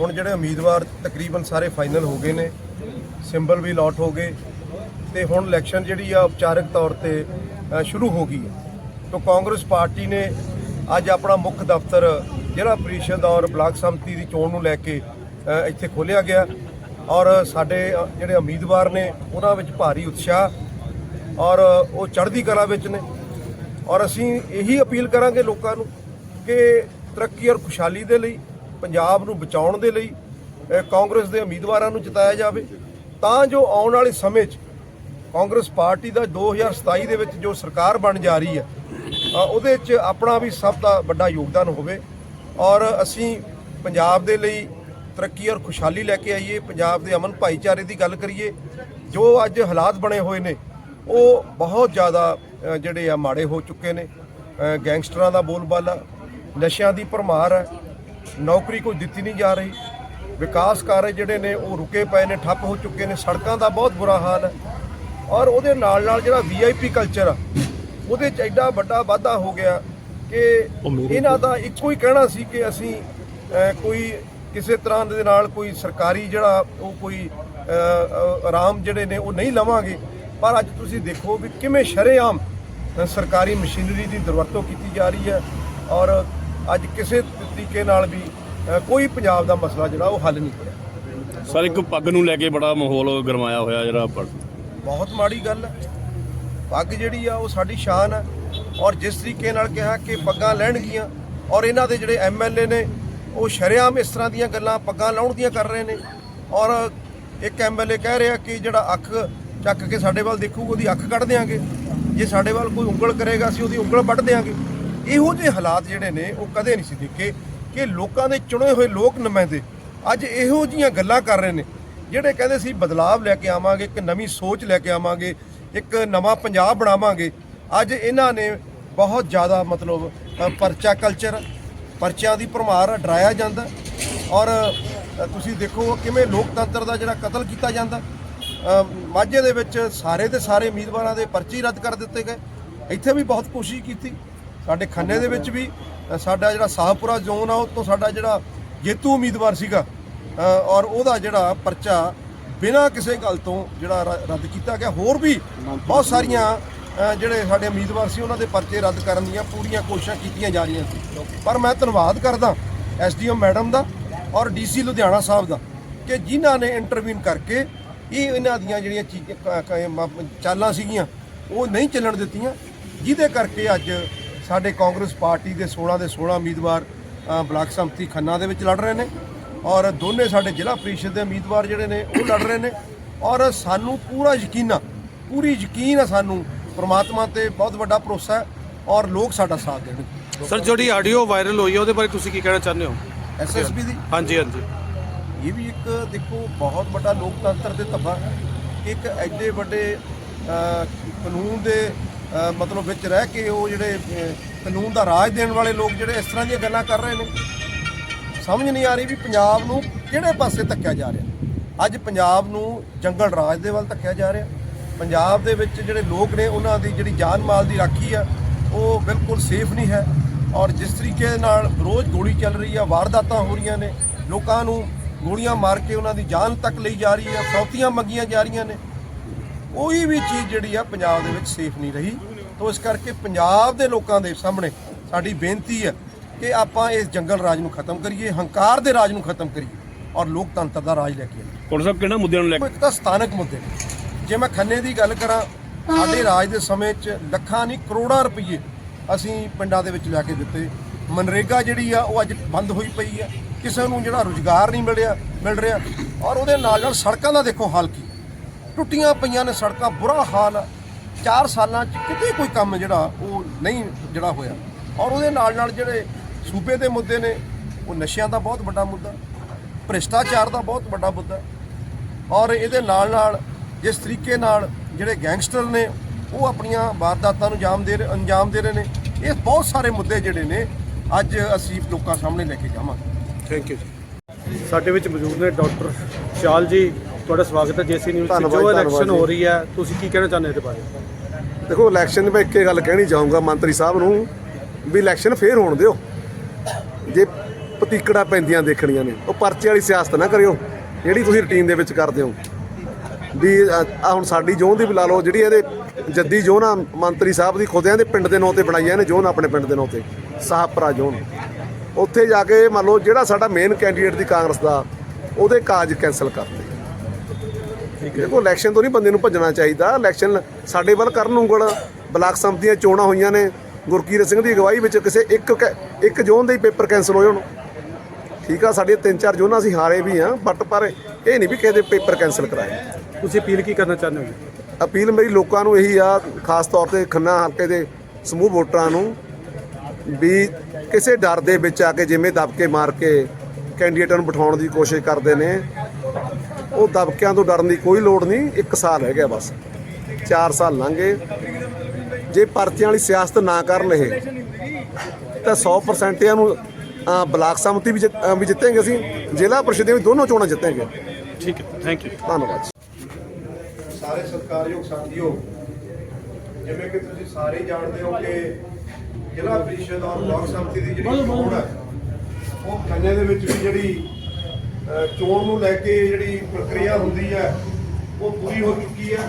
ਹੁਣ ਜਿਹੜੇ ਉਮੀਦਵਾਰ ਤਕਰੀਬਨ ਸਾਰੇ ਫਾਈਨਲ ਹੋ ਗਏ ਨੇ ਸਿੰਬਲ ਵੀ ਅਲਾਟ ਹੋ ਗਏ। ਤੇ ਹੁਣ ਇਲੈਕਸ਼ਨ ਜਿਹੜੀ ਆ ਉਪਚਾਰਕ ਤੌਰ ਤੇ ਸ਼ੁਰੂ ਹੋ ਗਈ ਹੈ। ਤੋਂ ਕਾਂਗਰਸ ਪਾਰਟੀ ਨੇ ਅੱਜ ਆਪਣਾ ਮੁੱਖ ਦਫ਼ਤਰ ਜ਼ਿਲ੍ਹਾ ਪ੍ਰੀਸ਼ਦ ਔਰ ਬਲਾਕ ਸੰਮਤੀ ਦੀ ਚੋਣ ਨੂੰ ਲੈ ਕੇ ਇੱਥੇ ਖੋਲ੍ਹਿਆ ਗਿਆ ਔਰ ਸਾਡੇ ਜਿਹੜੇ ਉਮੀਦਵਾਰ ਨੇ ਉਹਨਾਂ ਵਿੱਚ ਭਾਰੀ ਉਤਸ਼ਾਹ ਔਰ ਉਹ ਚੜ੍ਹਦੀ ਕਲਾ ਵਿੱਚ ਨੇ ਔਰ ਅਸੀਂ ਇਹੀ ਅਪੀਲ ਕਰਾਂਗੇ ਲੋਕਾਂ ਨੂੰ ਕਿ ਤਰੱਕੀ ਔਰ ਖੁਸ਼ਹਾਲੀ ਦੇ ਲਈ, ਪੰਜਾਬ ਨੂੰ ਬਚਾਉਣ ਦੇ ਲਈ ਕਾਂਗਰਸ ਦੇ ਉਮੀਦਵਾਰਾਂ ਨੂੰ ਜਿਤਾਇਆ ਜਾਵੇ। ਤਾਂ ਜੋ ਆਉਣ ਵਾਲੇ ਸਮੇਂ 'ਚ ਕਾਂਗਰਸ ਪਾਰਟੀ ਦਾ 2027 ਦੇ ਵਿੱਚ ਜੋ ਸਰਕਾਰ ਬਣ ਜਾ ਰਹੀ ਹੈ ਉਹਦੇ 'ਚ ਆਪਣਾ ਵੀ ਸਭ ਦਾ ਵੱਡਾ ਯੋਗਦਾਨ ਹੋਵੇ। ਔਰ ਅਸੀਂ ਪੰਜਾਬ ਦੇ ਲਈ ਤਰੱਕੀ ਔਰ ਖੁਸ਼ਹਾਲੀ ਲੈ ਕੇ ਆਈਏ, ਪੰਜਾਬ ਦੇ ਅਮਨ ਭਾਈਚਾਰੇ ਦੀ ਗੱਲ ਕਰੀਏ, ਜੋ ਅੱਜ ਹਾਲਾਤ ਬਣੇ ਹੋਏ ਨੇ, ਉਹ ਬਹੁਤ ਜ਼ਿਆਦਾ ਜਿਹੜੇ ਆ ਮਾੜੇ ਹੋ ਚੁੱਕੇ ਨੇ। ਗੈਂਗਸਟਰਾਂ ਦਾ ਬੋਲਬਾਲਾ, ਨਸ਼ਿਆਂ ਦੀ ਭਰਮਾਰ ਹੈ, ਨੌਕਰੀ ਕੋਈ ਦਿੱਤੀ ਨਹੀਂ ਜਾ ਰਹੀ। ਵਿਕਾਸ ਕਾਰਜ ਜਿਹੜੇ ਨੇ, ਉਹ ਰੁਕੇ ਪਏ ਨੇ, ਠੱਪ ਹੋ ਚੁੱਕੇ ਨੇ, ਸੜਕਾਂ ਦਾ ਬਹੁਤ ਬੁਰਾ ਹਾਲ ਹੈ। ਔਰ ਉਹਦੇ ਨਾਲ ਨਾਲ ਜਿਹੜਾ ਵੀਆਈਪੀ ਕਲਚਰ ਆ ਉਹਦੇ ਚ ਐਡਾ ਵੱਡਾ ਵਾਧਾ ਹੋ ਗਿਆ ਕਿ ਇਹਨਾਂ ਦਾ ਇੱਕੋ ਹੀ ਕਹਿਣਾ ਸੀ ਕਿ ਅਸੀਂ ਕੋਈ ਕਿਸੇ ਤਰ੍ਹਾਂ ਦੇ ਨਾਲ ਕੋਈ ਸਰਕਾਰੀ ਜਿਹੜਾ ਉਹ ਕੋਈ ਆਰਾਮ ਜਿਹੜੇ ਨੇ ਉਹ ਨਹੀਂ ਲਵਾਂਗੇ। ਪਰ ਅੱਜ ਤੁਸੀਂ ਦੇਖੋ ਵੀ ਕਿਵੇਂ ਸ਼ਰੇਆਮ ਸਰਕਾਰੀ ਮਸ਼ੀਨਰੀ ਦੀ ਦੁਰਵਰਤੋਂ ਕੀਤੀ ਜਾ ਰਹੀ ਹੈ ਔਰ ਅੱਜ ਕਿਸੇ ਤਰੀਕੇ ਨਾਲ ਵੀ ਕੋਈ ਪੰਜਾਬ ਦਾ ਮਸਲਾ ਜਿਹੜਾ ਉਹ ਹੱਲ ਨਹੀਂ ਹੋਇਆ। ਸਰ ਇੱਕ ਪੱਗ ਨੂੰ ਲੈ ਕੇ ਬੜਾ ਮਾਹੌਲ ਗਰਮਾਇਆ ਹੋਇਆ ਜਿਹੜਾ ਬਹੁਤ ਮਾੜੀ ਗੱਲ। ਹੈ ਪੱਗ ਜਿਹੜੀ ਆ, ਉਹ ਸਾਡੀ ਸ਼ਾਨ ਹੈ ਔਰ ਜਿਸ ਤਰੀਕੇ ਨਾਲ ਕਿਹਾ ਕਿ ਪੱਗਾਂ ਲੈਣਗੀਆਂ, ਔਰ ਇਹਨਾਂ ਦੇ ਜਿਹੜੇ ਐਮਐਲਏ ਨੇ, ਉਹ ਸ਼ਰੇਆਮ ਇਸ ਤਰ੍ਹਾਂ ਦੀਆਂ ਗੱਲਾਂ ਪੱਗਾਂ ਲਾਉਣ ਦੀਆਂ ਕਰ ਰਹੇ ਨੇ। ਔਰ ਇੱਕ ਐਮਐਲਏ ਕਹਿ ਰਿਹਾ ਕਿ ਜਿਹੜਾ ਅੱਖ ਚੱਕ ਕੇ ਸਾਡੇ ਵੱਲ ਦੇਖੂਗਾ, ਉਹਦੀ ਅੱਖ ਕੱਢ ਦੇਾਂਗੇ ਜੇ ਸਾਡੇ ਵੱਲ ਕੋਈ ਉਂਗਲ ਕਰੇਗਾ, ਅਸੀਂ ਉਹਦੀ ਉਂਗਲ ਵੱਢ ਦੇਾਂਗੇ ਇਹੋ ਜਿਹੇ ਹਾਲਾਤ ਜਿਹੜੇ ਨੇ, ਉਹ ਕਦੇ ਨਹੀਂ ਸੀ ਦੇਖੇ ਕਿ ਲੋਕਾਂ ਦੇ ਚੁਣੇ ਹੋਏ ਲੋਕ ਨੁਮਾਇੰਦੇ ਅੱਜ ਇਹੋ ਜੀਆਂ ਗੱਲਾਂ ਕਰ ਰਹੇ ਨੇ। ਜਿਹੜੇ ਕਹਿੰਦੇ ਸੀ ਬਦਲਾਵ ਲੈ ਕੇ ਆਵਾਂਗੇ, ਇੱਕ ਨਵੀਂ ਸੋਚ ਲੈ ਕੇ ਆਵਾਂਗੇ, ਇੱਕ ਨਵਾਂ ਪੰਜਾਬ ਬਣਾਵਾਂਗੇ, ਅੱਜ ਇਹਨਾਂ ਨੇ ਬਹੁਤ ਜ਼ਿਆਦਾ ਮਤਲਬ ਪਰਚਾ ਕਲਚਰ ਪਰਚਿਆਂ ਦੀ ਭਰਮਾਰ ਡਰਾਇਆ ਜਾਂਦਾ ਔਰ ਤੁਸੀਂ ਦੇਖੋ ਕਿਵੇਂ ਲੋਕਤੰਤਰ ਦਾ ਜਿਹੜਾ ਕਤਲ ਕੀਤਾ ਜਾਂਦਾ। ਮਾਝੇ ਦੇ ਵਿੱਚ ਸਾਰੇ ਦੇ ਸਾਰੇ ਉਮੀਦਵਾਰਾਂ ਦੇ ਪਰਚੇ ਹੀ ਰੱਦ ਕਰ ਦਿੱਤੇ ਗਏ। ਇੱਥੇ ਵੀ ਬਹੁਤ ਕੋਸ਼ਿਸ਼ ਕੀਤੀ। ਸਾਡੇ ਖੰਨੇ ਦੇ ਵਿੱਚ ਵੀ ਸਾਡਾ ਜਿਹੜਾ ਸਾਹਪੁਰਾ ਜ਼ੋਨ ਆ ਉਹ ਤੋਂ ਸਾਡਾ ਜਿਹੜਾ ਜੇਤੂ ਉਮੀਦਵਾਰ ਸੀਗਾ ਔਰ ਉਹਦਾ ਜਿਹੜਾ ਪਰਚਾ ਬਿਨਾਂ ਕਿਸੇ ਗੱਲ ਤੋਂ ਜਿਹੜਾ ਰ- ਰੱਦ ਕੀਤਾ ਗਿਆ। ਹੋਰ ਵੀ ਬਹੁਤ ਸਾਰੀਆਂ ਜਿਹੜੇ ਸਾਡੇ ਉਮੀਦਵਾਰ ਸੀ, ਉਹਨਾਂ ਦੇ ਪਰਚੇ ਰੱਦ ਕਰਨ ਦੀਆਂ ਪੂਰੀਆਂ ਕੋਸ਼ਿਸ਼ਾਂ ਕੀਤੀਆਂ ਜਾ ਰਹੀਆਂ ਸੀ। ਪਰ ਮੈਂ ਧੰਨਵਾਦ ਕਰਦਾ ਐਸਡੀਓ ਮੈਡਮ ਦਾ ਔਰ ਡੀਸੀ ਲੁਧਿਆਣਾ ਸਾਹਿਬ ਦਾ ਕਿ ਜਿਨ੍ਹਾਂ ਨੇ ਇੰਟਰਵਿਊਨ ਕਰਕੇ ਇਹ ਇਹਨਾਂ ਦੀਆਂ ਜਿਹੜੀਆਂ ਚੀਜ਼ਾਂ ਚਾਲਾਂ ਸੀਗੀਆਂ, ਉਹ ਨਹੀਂ ਚੱਲਣ ਦਿੱਤੀਆਂ। ਜਿਹਦੇ ਕਰਕੇ ਅੱਜ ਸਾਡੇ ਕਾਂਗਰਸ ਪਾਰਟੀ ਦੇ 16 ਦੇ 16 ਉਮੀਦਵਾਰ ਬਲਾਕ ਸੰਮਤੀ ਖੰਨਾ ਦੇ ਵਿੱਚ ਲੜ ਰਹੇ ਨੇ। ਔਰ ਦੋਨੇ ਸਾਡੇ ਜ਼ਿਲ੍ਹਾ ਪ੍ਰੀਸ਼ਦ ਦੇ ਉਮੀਦਵਾਰ ਜਿਹੜੇ ਨੇ ਉਹ ਲੜ ਰਹੇ ਨੇ। ਔਰ ਸਾਨੂੰ ਪੂਰਾ ਯਕੀਨ ਆ ਪੂਰੀ ਯਕੀਨ ਆ ਸਾਨੂੰ ਪ੍ਰਮਾਤਮਾ ਤੇ ਬਹੁਤ ਵੱਡਾ ਭਰੋਸਾ ਹੈ ਔਰ ਲੋਕ ਸਾਡਾ ਸਾਥ ਦੇਣਗੇ। ਸਰ ਜਿਹੜੀ ਆਡੀਓ ਵਾਇਰਲ ਹੋਈ ਹੈ ਉਹਦੇ ਬਾਰੇ ਤੁਸੀਂ ਕੀ ਕਹਿਣਾ ਚਾਹੁੰਦੇ ਹੋ? ਐਸਐਸਪੀ ਦੀ? ਹਾਂਜੀ ਹਾਂਜੀ। ਇਹ ਵੀ ਇੱਕ ਦੇਖੋ ਬਹੁਤ ਵੱਡਾ ਲੋਕਤੰਤਰ ਦੇ ਧੱਬਾ ਇੱਕ ਐਡੇ ਵੱਡੇ ਕਾਨੂੰਨ ਦੇ ਮਤਲਬ ਵਿੱਚ ਰਹਿ ਕੇ ਉਹ ਜਿਹੜੇ ਕਾਨੂੰਨ ਦਾ ਰਾਜ ਦੇਣ ਵਾਲੇ ਲੋਕ ਜਿਹੜੇ ਇਸ ਤਰ੍ਹਾਂ ਦੀਆਂ ਗੱਲਾਂ ਕਰ ਰਹੇ ਨੇ। ਸਮਝ ਨਹੀਂ ਆ ਰਹੀ ਵੀ ਪੰਜਾਬ ਨੂੰ ਕਿਹੜੇ ਪਾਸੇ ਧੱਕਿਆ ਜਾ ਰਿਹਾ। ਅੱਜ ਪੰਜਾਬ ਨੂੰ ਜੰਗਲ ਰਾਜ ਦੇ ਵੱਲ ਧੱਕਿਆ ਜਾ ਰਿਹਾ। ਪੰਜਾਬ ਦੇ ਵਿੱਚ ਜਿਹੜੇ ਲੋਕ ਨੇ, ਉਹਨਾਂ ਦੀ ਜਿਹੜੀ ਜਾਨ ਮਾਲ ਦੀ ਰਾਖੀ ਆ, ਉਹ ਬਿਲਕੁਲ ਸੇਫ ਨਹੀਂ ਹੈ। ਔਰ ਜਿਸ ਤਰੀਕੇ ਨਾਲ ਰੋਜ਼ ਗੋਲੀ ਚੱਲ ਰਹੀ ਆ, ਵਾਰਦਾਤਾਂ ਹੋ ਰਹੀਆਂ ਨੇ, ਲੋਕਾਂ ਨੂੰ ਗੋਲੀਆਂ ਮਾਰ ਕੇ ਉਹਨਾਂ ਦੀ ਜਾਨ ਤੱਕ ਲਈ ਜਾ ਰਹੀ ਹੈ ਫੌਤੀਆਂ ਮੰਗੀਆਂ ਜਾ ਰਹੀਆਂ ਨੇ। ਕੋਈ ਵੀ ਚੀਜ਼ ਜਿਹੜੀ ਆ, ਪੰਜਾਬ ਦੇ ਵਿੱਚ ਸੇਫ ਨਹੀਂ ਰਹੀ। ਤੋਂ ਇਸ ਕਰਕੇ ਪੰਜਾਬ ਦੇ ਲੋਕਾਂ ਦੇ ਸਾਹਮਣੇ ਸਾਡੀ ਬੇਨਤੀ ਹੈ ਕਿ ਆਪਾਂ ਇਸ ਜੰਗਲ ਰਾਜ ਨੂੰ ਖਤਮ ਕਰੀਏ ਹੰਕਾਰ ਦੇ ਰਾਜ ਨੂੰ ਖਤਮ ਕਰੀਏ ਔਰ ਲੋਕਤੰਤਰ ਦਾ ਰਾਜ ਲੈ ਕੇ ਆਈਏ। ਕੋਲ ਸਾਹਿਬ ਕਿਹੜਾ ਮੁੱਦਿਆਂ ਨੂੰ ਲੈ ਕੇ ਇੱਕ ਤਾਂ ਸਥਾਨਕ ਮੁੱਦੇ ਨੇ। ਜੇ ਮੈਂ ਖੰਨੇ ਦੀ ਗੱਲ ਕਰਾਂ ਸਾਡੇ ਰਾਜ ਦੇ ਸਮੇਂ 'ਚ ਲੱਖਾਂ ਨਹੀਂ ਕਰੋੜਾਂ ਰੁਪਏ ਅਸੀਂ ਪਿੰਡਾਂ ਦੇ ਵਿੱਚ ਲਿਆ ਕੇ ਦਿੱਤੇ। ਮਨਰੇਗਾ ਜਿਹੜੀ ਆ ਉਹ ਅੱਜ ਬੰਦ ਹੋਈ ਪਈ ਆ। ਕਿਸੇ ਨੂੰ ਜਿਹੜਾ ਰੁਜ਼ਗਾਰ ਨਹੀਂ ਮਿਲਿਆ ਮਿਲ ਰਿਹਾ। ਔਰ ਉਹਦੇ ਨਾਲ ਨਾਲ ਸੜਕਾਂ ਦਾ ਦੇਖੋ ਹਾਲ ਕੀ। ਟੁੱਟੀਆਂ ਪਈਆਂ ਨੇ ਸੜਕਾਂ ਬੁਰਾ ਹਾਲ ਆ। 4 ਸਾਲਾਂ 'ਚ ਕਿਤੇ ਕੋਈ ਕੰਮ ਜਿਹੜਾ ਉਹ ਨਹੀਂ ਜਿਹੜਾ ਹੋਇਆ। ਔਰ ਉਹਦੇ ਨਾਲ ਨਾਲ ਜਿਹੜੇ ਸੂਬੇ ਦੇ ਮੁੱਦੇ ਨੇ ਉਹ ਨਸ਼ਿਆਂ ਦਾ ਬਹੁਤ ਵੱਡਾ ਮੁੱਦਾ ਭ੍ਰਿਸ਼ਟਾਚਾਰ ਦਾ ਬਹੁਤ ਵੱਡਾ ਮੁੱਦਾ। ਔਰ ਇਹਦੇ ਨਾਲ ਨਾਲ ਜਿਸ ਤਰੀਕੇ ਨਾਲ ਜਿਹੜੇ ਗੈਂਗਸਟਰ ਨੇ ਉਹ ਆਪਣੀਆਂ ਵਾਰਦਾਤਾਂ ਨੂੰ ਅੰਜਾਮ ਦੇ ਅੰਜਾਮ ਦੇ ਰਹੇ ਨੇ ਇਹ ਬਹੁਤ ਸਾਰੇ ਮੁੱਦੇ ਜਿਹੜੇ ਨੇ ਅੱਜ ਅਸੀਂ ਲੋਕਾਂ ਸਾਹਮਣੇ ਲੈ ਕੇ ਜਾਵਾਂਗੇ। ਥੈਂਕ ਯੂ ਜੀ। ਸਾਡੇ ਵਿੱਚ ਮੌਜੂਦ ਨੇ ਡਾਕਟਰ ਸ਼ਾਲ ਜੀ ਤੁਹਾਡਾ ਸਵਾਗਤ ਹੈ ਜੇਸੀ ਨਿਊਜ਼ ਧੰਨਵਾਦ, ਜੋ ਇਲੈਕਸ਼ਨ। ਹੋ ਰਹੀ ਹੈ ਤੁਸੀਂ ਕੀ ਕਹਿਣਾ ਚਾਹੁੰਦੇ ਹੋ ਇਹਦੇ ਬਾਰੇ? ਦੇਖੋ ਇਲੈਕਸ਼ਨ ਮੈਂ ਇੱਕੇ ਗੱਲ ਕਹਿਣੀ ਚਾਹੂੰਗਾ ਮੰਤਰੀ ਸਾਹਿਬ ਨੂੰ ਵੀ ਇਲੈਕਸ਼ਨ ਫੇਰ ਹੋਣ ਦਿਓ। ਜੇ ਪਤੀਕੜਾ ਪੈਂਦੀਆਂ ਦੇਖਣੀਆਂ ਨੇ ਉਹ ਪਰਚੇ ਵਾਲੀ ਸਿਆਸਤ ਨਾ ਕਰਿਓ ਜਿਹੜੀ ਤੁਸੀਂ ਰੁਟੀਨ ਦੇ ਵਿੱਚ ਕਰਦੇ ਹੋ। ਵੀ ਆ ਹੁਣ ਸਾਡੀ ਜ਼ੋਨ ਦੀ ਵੀ ਲਾ ਲਓ ਜਿਹੜੀ ਇਹਦੇ ਜੱਦੀ ਜ਼ੋਨ ਆ ਮੰਤਰੀ ਸਾਹਿਬ ਦੀ ਖੁਦਿਆਂ ਦੇ ਪਿੰਡ ਦੇ ਨਾਂ ਤੇ ਬਣਾਈਆਂ ਨੇ ਜ਼ੋਨ ਆਪਣੇ ਪਿੰਡ ਦੇ ਨਾਂ ਤੇ ਸਾਹਪਰਾ ਜ਼ੋਨ। ਉੱਥੇ ਜਾ ਕੇ ਮੰਨ ਲਓ ਜਿਹੜਾ ਸਾਡਾ ਮੇਨ ਕੈਂਡੀਡੇਟ ਦੀ ਕਾਂਗਰਸ ਦਾ ਉਹਦੇ ਕਾਜ ਕੈਨਸਲ ਕਰਤੇ ਦੇਖੋ ਇਲੈਕਸ਼ਨ ਤੋਂ ਨਹੀਂ ਬੰਦੇ ਨੂੰ ਭੱਜਣਾ ਚਾਹੀਦਾ ਇਲੈਕਸ਼ਨ ਸਾਡੇ ਵੱਲ ਕਰਨ ਉਂਗਲ ਬਲਾਕ ਸੰਮਤੀਆਂ ਚੋਣਾਂ ਹੋਈਆਂ ਨੇ ਗੁਰਕੀਰਤ ਸਿੰਘ ਦੀ ਅਗਵਾਈ ਵਿੱਚ ਕਿਸੇ ਇੱਕ ਕੈ- ਇੱਕ ਜ਼ੋਨ ਦੇ ਹੀ ਪੇਪਰ ਕੈਨਸਲ ਹੋਏ ਹੁਣ ਠੀਕ ਆ ਸਾਡੀਆਂ ਤਿੰਨ ਚਾਰ ਜ਼ੋਨਾਂ ਅਸੀਂ ਹਾਰੇ ਵੀ ਆ ਬਟ ਪਰ ਇਹ ਨਹੀਂ ਵੀ ਕਿਸੇ ਦੇ ਪੇਪਰ ਕੈਨਸਲ ਕਰਾਏ। ਤੁਸੀਂ ਅਪੀਲ ਕੀ ਕਰਨਾ ਚਾਹੁੰਦੇ ਹੋ ਜੀ? ਅਪੀਲ ਮੇਰੀ ਲੋਕਾਂ ਨੂੰ ਇਹੀ ਆ ਖਾਸ ਤੌਰ ਤੇ ਖੰਨਾ ਹਲਕੇ ਦੇ ਸਮੂਹ ਵੋਟਰਾਂ ਨੂੰ ਵੀ ਕਿਸੇ ਡਰ ਦੇ ਵਿੱਚ ਆ ਕੇ ਜਿਵੇਂ ਦਬਕੇ ਮਾਰ ਕੇ ਕੈਂਡੀਡੇਟਾਂ ਨੂੰ ਬਿਠਾਉਣ ਦੀ ਕੋਸ਼ਿਸ਼ ਕਰਦੇ ਨੇ ਉਹ ਦਬਕਿਆਂ ਤੋਂ ਡਰਨ ਦੀ ਕੋਈ ਲੋੜ ਨਹੀਂ ਇੱਕ ਸਾਲ ਰਹਿ ਗਿਆ ਬਸ। 4 ਸਾਲ ਲੰਘੇ ਜੇ ਪਰਚੀਆਂ ਵਾਲੀ ਸਿਆਸਤ ਨਾ ਕਰਨ ਇਹ ਤਾਂ 100% ਇਹਨਾਂ ਨੂੰ ਬਲਾਕ ਸੰਮਤੀ ਵੀ ਜਿੱਤ- ਅਹ, ਵੀ ਜਿੱਤेंगे ਅਸੀਂ ਜ਼ਿਲ੍ਹਾ ਪ੍ਰੀਸ਼ਦ ਵੀ ਦੋਨੋਂ ਚੋਣਾਂ ਜਿੱਤਾਂਗੇ। ਠੀਕ ਹੈ ਥੈਂਕ ਯੂ ਧੰਨਵਾਦ। ਸਾਰੇ ਸਤਿਕਾਰਯੋਗ ਸਾਥੀਓ ਜਿਵੇਂ ਕਿ ਤੁਸੀਂ ਸਾਰੇ ਜਾਣਦੇ ਹੋ ਕਿ ਜ਼ਿਲ੍ਹਾ ਪ੍ਰੀਸ਼ਦ ਔਰ ਬਲਾਕ ਸੰਮਤੀ ਦੀ ਜਿਹੜੀ ਚੋਣ ਹੈ ਉਹ ਖੰਨੇ ਦੇ ਵਿੱਚ ਵੀ ਜਿਹੜੀ ਚੋਣ ਨੂੰ ਲੈ ਕੇ ਜਿਹੜੀ ਪ੍ਰਕਿਰਿਆ ਹੁੰਦੀ ਹੈ ਉਹ ਪੂਰੀ ਹੋ ਚੁੱਕੀ ਹੈ।